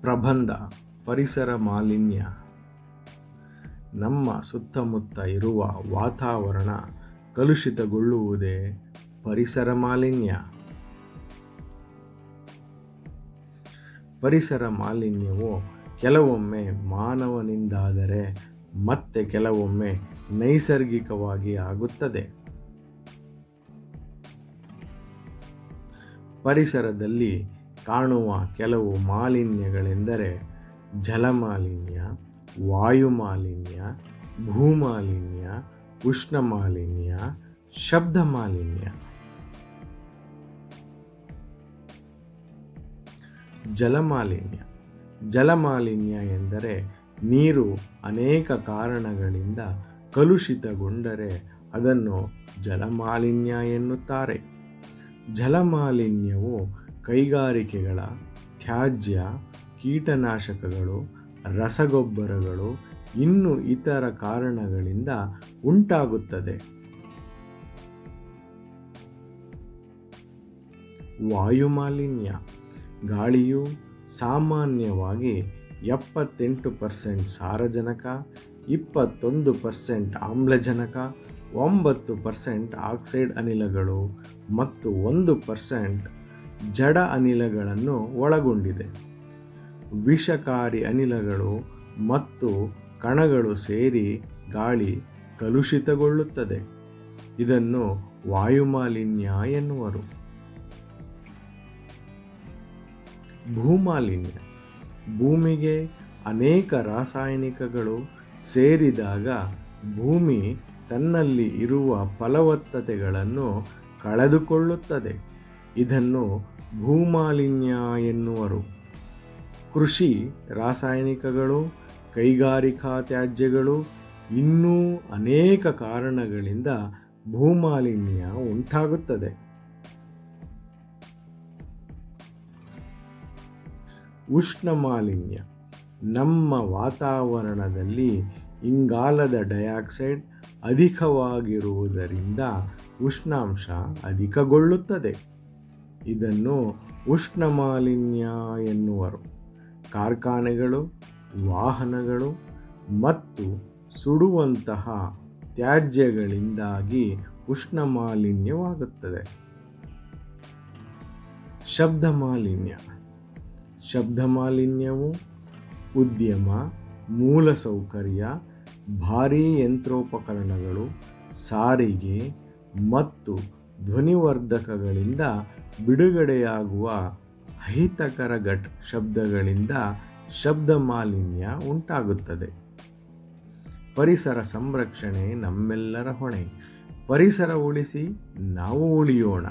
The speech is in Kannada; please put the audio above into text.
ಪ್ರಬಂಧ, ಪರಿಸರ ಮಾಲಿನ್ಯ. ನಮ್ಮ ಸುತ್ತಮುತ್ತ ಇರುವ ವಾತಾವರಣ ಕಲುಷಿತಗೊಳ್ಳುವುದೇ ಪರಿಸರ ಮಾಲಿನ್ಯ. ಪರಿಸರ ಮಾಲಿನ್ಯವು ಕೆಲವೊಮ್ಮೆ ಮಾನವನಿಂದಾದರೆ ಮತ್ತೆ ಕೆಲವೊಮ್ಮೆ ನೈಸರ್ಗಿಕವಾಗಿ ಆಗುತ್ತದೆ. ಪರಿಸರದಲ್ಲಿ ಕಾಣುವ ಕೆಲವು ಮಾಲಿನ್ಯಗಳೆಂದರೆ ಜಲಮಾಲಿನ್ಯ, ವಾಯುಮಾಲಿನ್ಯ, ಭೂಮಾಲಿನ್ಯ ಉಷ್ಣ ಮಾಲಿನ್ಯ ಶಬ್ದ ಮಾಲಿನ್ಯ ಜಲಮಾಲಿನ್ಯ. ಜಲಮಾಲಿನ್ಯ ಎಂದರೆ ನೀರು ಅನೇಕ ಕಾರಣಗಳಿಂದ ಕಲುಷಿತಗೊಂಡರೆ ಅದನ್ನು ಜಲಮಾಲಿನ್ಯ ಎನ್ನುತ್ತಾರೆ. ಜಲಮಾಲಿನ್ಯವು ಕೈಗಾರಿಕೆಗಳ ತ್ಯಾಜ್ಯ, ಕೀಟನಾಶಕಗಳು, ರಸಗೊಬ್ಬರಗಳು ಇನ್ನು ಇತರ ಕಾರಣಗಳಿಂದ ಉಂಟಾಗುತ್ತದೆ. ವಾಯುಮಾಲಿನ್ಯ ಗಾಳಿಯು ಸಾಮಾನ್ಯವಾಗಿ ಎಪ್ಪತ್ತೆಂಟು ಪರ್ಸೆಂಟ್ ಸಾರಜನಕ, ಇಪ್ಪತ್ತೊಂದು ಪರ್ಸೆಂಟ್ ಆಮ್ಲಜನಕ, ಒಂಬತ್ತು ಪರ್ಸೆಂಟ್ ಆಕ್ಸೈಡ್ ಅನಿಲಗಳು ಮತ್ತು ಒಂದು ಪರ್ಸೆಂಟ್ ಜಡ ಅನಿಲಗಳನ್ನು ಒಳಗೊಂಡಿದೆ. ವಿಷಕಾರಿ ಅನಿಲಗಳು ಮತ್ತು ಕಣಗಳು ಸೇರಿ ಗಾಳಿ ಕಲುಷಿತಗೊಳ್ಳುತ್ತದೆ. ಇದನ್ನು ವಾಯುಮಾಲಿನ್ಯ ಎನ್ನುವರು. ಭೂಮಾಲಿನ್ಯ. ಭೂಮಿಗೆ ಅನೇಕ ರಾಸಾಯನಿಕಗಳು ಸೇರಿದಾಗ ಭೂಮಿ ತನ್ನಲ್ಲಿ ಇರುವ ಫಲವತ್ತತೆಗಳನ್ನು ಕಳೆದುಕೊಳ್ಳುತ್ತದೆ. ಇದನ್ನು ಭೂಮಾಲಿನ್ಯ ಎನ್ನುವರು. ಕೃಷಿ ರಾಸಾಯನಿಕಗಳು, ಕೈಗಾರಿಕಾ ತ್ಯಾಜ್ಯಗಳು ಇನ್ನೂ ಅನೇಕ ಕಾರಣಗಳಿಂದ ಭೂಮಾಲಿನ್ಯ ಉಂಟಾಗುತ್ತದೆ. ಉಷ್ಣ ಮಾಲಿನ್ಯ ನಮ್ಮ ವಾತಾವರಣದಲ್ಲಿ ಇಂಗಾಲದ ಡೈಆಕ್ಸೈಡ್ ಅಧಿಕವಾಗಿರುವುದರಿಂದ ಉಷ್ಣಾಂಶ ಅಧಿಕಗೊಳ್ಳುತ್ತದೆ. ಇದನ್ನು ಉಷ್ಣ ಮಾಲಿನ್ಯ ಎನ್ನುವರು ಕಾರ್ಖಾನೆಗಳು, ವಾಹನಗಳು ಮತ್ತು ಸುಡುವಂತಹ ತ್ಯಾಜ್ಯಗಳಿಂದಾಗಿ ಉಷ್ಣ ಮಾಲಿನ್ಯವಾಗುತ್ತದೆ ಶಬ್ದ ಮಾಲಿನ್ಯ ಶಬ್ದ ಮಾಲಿನ್ಯವು ಉದ್ಯಮ, ಮೂಲಸೌಕರ್ಯ, ಭಾರೀ ಯಂತ್ರೋಪಕರಣಗಳು, ಸಾರಿಗೆ ಮತ್ತು ಧ್ವನಿವರ್ಧಕಗಳಿಂದ ಬಿಡುಗಡೆಯಾಗುವ ಅಹಿತಕರ ಘಟ್ ಶಬ್ದಗಳಿಂದ ಶಬ್ದ ಮಾಲಿನ್ಯ ಉಂಟಾಗುತ್ತದೆ. ಪರಿಸರ ಸಂರಕ್ಷಣೆ ನಮ್ಮೆಲ್ಲರ ಹೊಣೆ. ಪರಿಸರ ಉಳಿಸಿ ನಾವು ಉಳಿಯೋಣ.